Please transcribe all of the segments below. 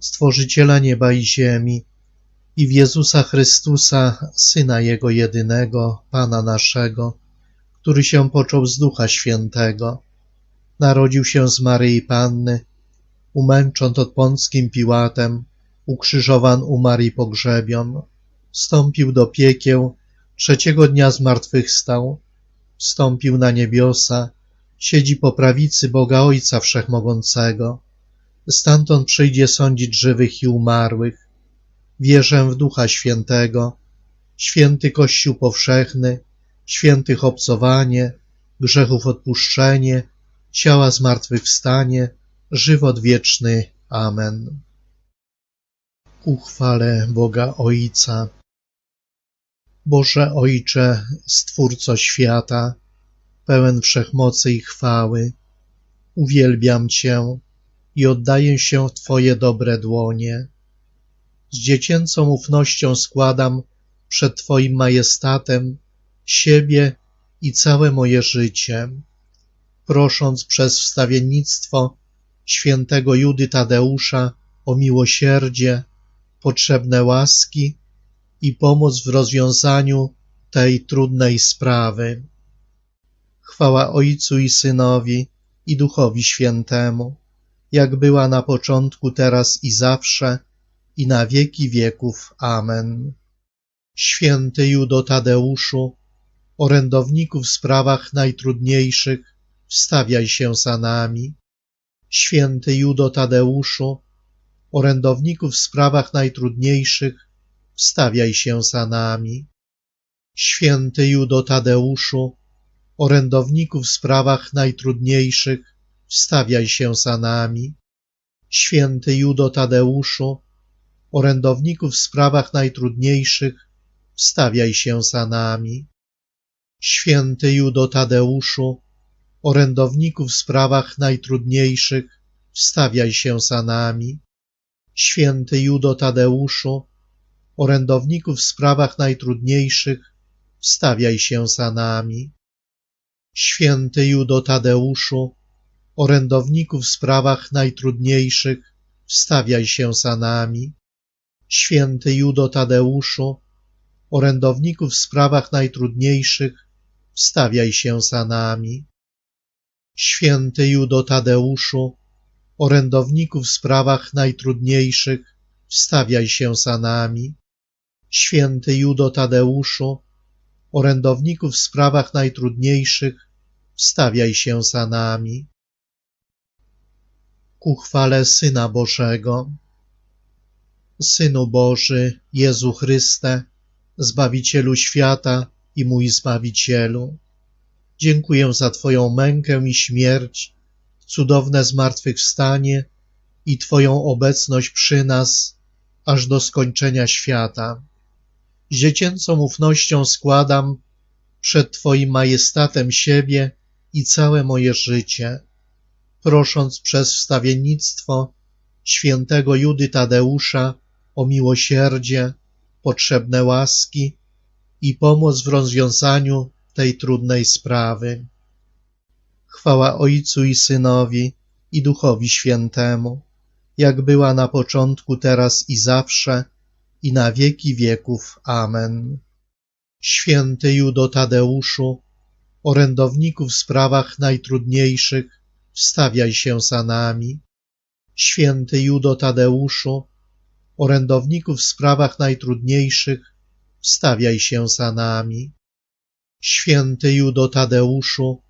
Stworzyciela nieba i ziemi i w Jezusa Chrystusa, Syna Jego jedynego, Pana naszego, który się począł z Ducha Świętego, narodził się z Maryi Panny, umęcząc od Pąckim Piłatem, ukrzyżowan umarł i pogrzebion, wstąpił do piekieł, trzeciego dnia zmartwychwstał, wstąpił na niebiosa, siedzi po prawicy Boga Ojca Wszechmogącego, stamtąd przyjdzie sądzić żywych i umarłych. Wierzę w Ducha Świętego, święty Kościół powszechny, świętych obcowanie, grzechów odpuszczenie, ciała zmartwychwstanie, żywot wieczny. Amen. Ku chwale Boga Ojca. Boże Ojcze, Stwórco świata, pełen wszechmocy i chwały, uwielbiam Cię i oddaję się w Twoje dobre dłonie. Z dziecięcą ufnością składam przed Twoim majestatem siebie i całe moje życie, prosząc przez wstawiennictwo świętego Judy Tadeusza o miłosierdzie, potrzebne łaski i pomoc w rozwiązaniu tej trudnej sprawy. Chwała Ojcu i Synowi i Duchowi Świętemu, jak była na początku, teraz i zawsze, i na wieki wieków. Amen. Święty Judo Tadeuszu, orędowniku w sprawach najtrudniejszych, wstawiaj się za nami. Święty Judo Tadeuszu, orędowniku w sprawach najtrudniejszych, wstawiaj się za nami. Święty Judo Tadeuszu, orędowniku w sprawach najtrudniejszych, wstawiaj się za nami. Święty Judo Tadeuszu, orędowniku w sprawach najtrudniejszych, wstawiaj się za nami. Święty Judo Tadeuszu, orędowniku w sprawach najtrudniejszych, wstawiaj się za nami. Święty Judo Tadeuszu, orędowniku w sprawach najtrudniejszych, wstawiaj się za nami. Święty Judo Tadeuszu, orędowniku w sprawach najtrudniejszych, wstawiaj się za nami. Święty Judo Tadeuszu, orędowniku w sprawach najtrudniejszych, wstawiaj się za nami. Święty Judo Tadeuszu, orędowniku w sprawach najtrudniejszych, wstawiaj się za nami. Święty Judo Tadeuszu, orędowniku w sprawach najtrudniejszych, wstawiaj się za nami. Ku chwale Syna Bożego. Synu Boży, Jezu Chryste, Zbawicielu świata i mój Zbawicielu, dziękuję za Twoją mękę i śmierć, cudowne zmartwychwstanie i Twoją obecność przy nas, aż do skończenia świata. Z dziecięcą ufnością składam przed Twoim majestatem siebie i całe moje życie, prosząc przez wstawiennictwo świętego Judy Tadeusza o miłosierdzie, potrzebne łaski i pomoc w rozwiązaniu tej trudnej sprawy. Chwała Ojcu i Synowi i Duchowi Świętemu, jak była na początku, teraz i zawsze, i na wieki wieków. Amen. Święty Judo Tadeuszu, orędowniku w sprawach najtrudniejszych, wstawiaj się za nami. Święty Judo Tadeuszu, orędowników w sprawach najtrudniejszych, wstawiaj się za nami. Święty Judo Tadeuszu,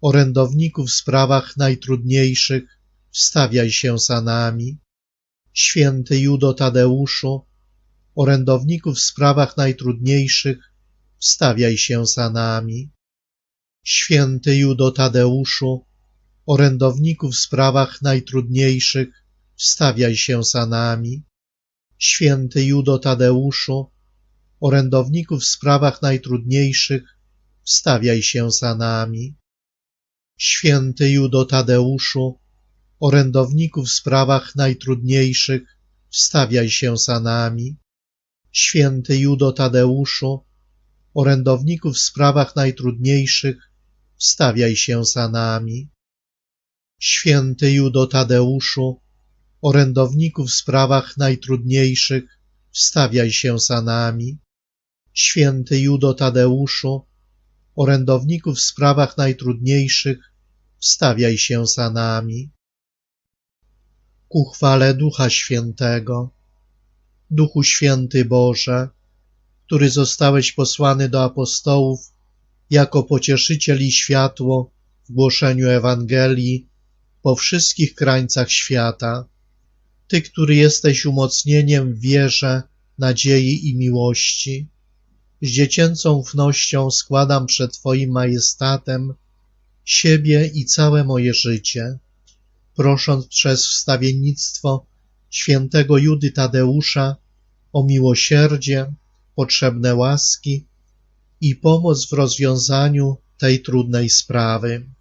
orędowników w sprawach najtrudniejszych, wstawiaj się za nami. Święty Judo Tadeuszu, orędowników w sprawach najtrudniejszych, wstawiaj się za nami. Święty Judo Tadeuszu, orędowników w sprawach najtrudniejszych, wstawiaj się za nami. Święty Judo Tadeuszu, orędowników w sprawach najtrudniejszych, wstawiaj się za nami. Święty Judo Tadeuszu, orędowników w sprawach najtrudniejszych, wstawiaj się za nami. Święty Judo Tadeuszu, orędowników w sprawach najtrudniejszych, wstawiaj się za nami. Święty Judo Tadeuszu, orędowników w sprawach najtrudniejszych, wstawiaj się za nami. Święty Judo Tadeuszu, orędowników w sprawach najtrudniejszych, wstawiaj się za nami. Ku chwale Ducha Świętego. Duchu Święty Boże, który zostałeś posłany do apostołów jako pocieszyciel i światło w głoszeniu Ewangelii po wszystkich krańcach świata. Ty, który jesteś umocnieniem w wierze, nadziei i miłości. Z dziecięcą ufnością składam przed Twoim majestatem siebie i całe moje życie, prosząc przez wstawiennictwo świętego Judy Tadeusza o miłosierdzie, potrzebne łaski i pomoc w rozwiązaniu tej trudnej sprawy.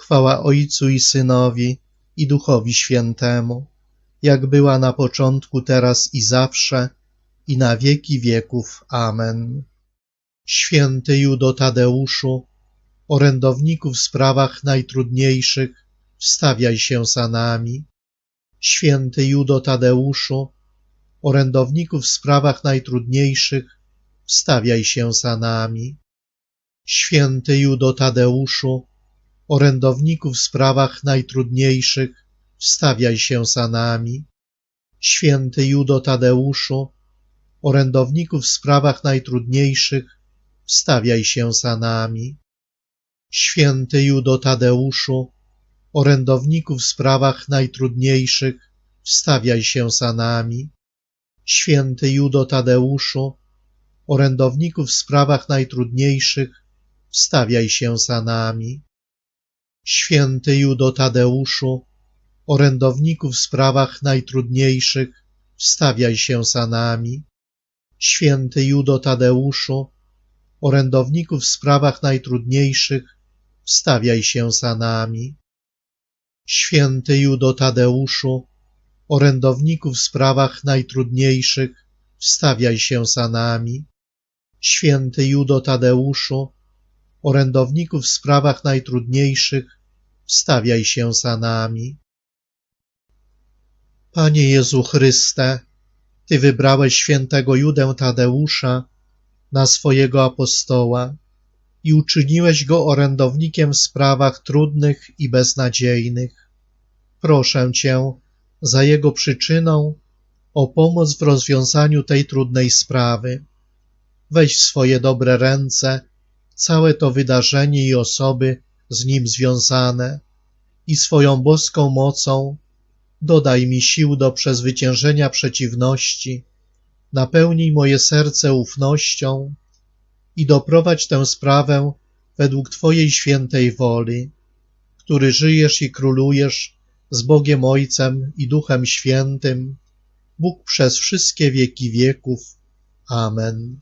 Chwała Ojcu i Synowi i Duchowi Świętemu, jak była na początku, teraz i zawsze, i na wieki wieków. Amen. Święty Judo Tadeuszu, orędowniku w sprawach najtrudniejszych, wstawiaj się za nami. Święty Judo Tadeuszu, orędowniku w sprawach najtrudniejszych, wstawiaj się za nami. Święty Judo Tadeuszu, orędowniku w sprawach najtrudniejszych, wstawiaj się za nami. Święty Judo Tadeuszu, orędowniku w sprawach najtrudniejszych, wstawiaj się za nami. Święty Judo Tadeuszu, orędowniku w sprawach najtrudniejszych, wstawiaj się za nami. Święty Judo Tadeuszu, orędowniku w sprawach najtrudniejszych, wstawiaj się za nami. Święty Judo Tadeuszu, orędowniku w sprawach najtrudniejszych, wstawiaj się za nami. Święty Judo Tadeuszu, orędowniku w sprawach najtrudniejszych, wstawiaj się za nami. Święty Judo Tadeuszu, orędowniku w sprawach najtrudniejszych, wstawiaj się za nami. Święty Judo Tadeuszu, orędowniku w sprawach najtrudniejszych, wstawiaj się za nami. Panie Jezu Chryste, Ty wybrałeś świętego Judę Tadeusza na swojego apostoła i uczyniłeś go orędownikiem w sprawach trudnych i beznadziejnych. Proszę Cię, za jego przyczyną, o pomoc w rozwiązaniu tej trudnej sprawy. Weź w swoje dobre ręce całe to wydarzenie i osoby z nim związane i swoją boską mocą dodaj mi sił do przezwyciężenia przeciwności, napełnij moje serce ufnością i doprowadź tę sprawę według Twojej świętej woli, który żyjesz i królujesz z Bogiem Ojcem i Duchem Świętym, Bóg przez wszystkie wieki wieków. Amen.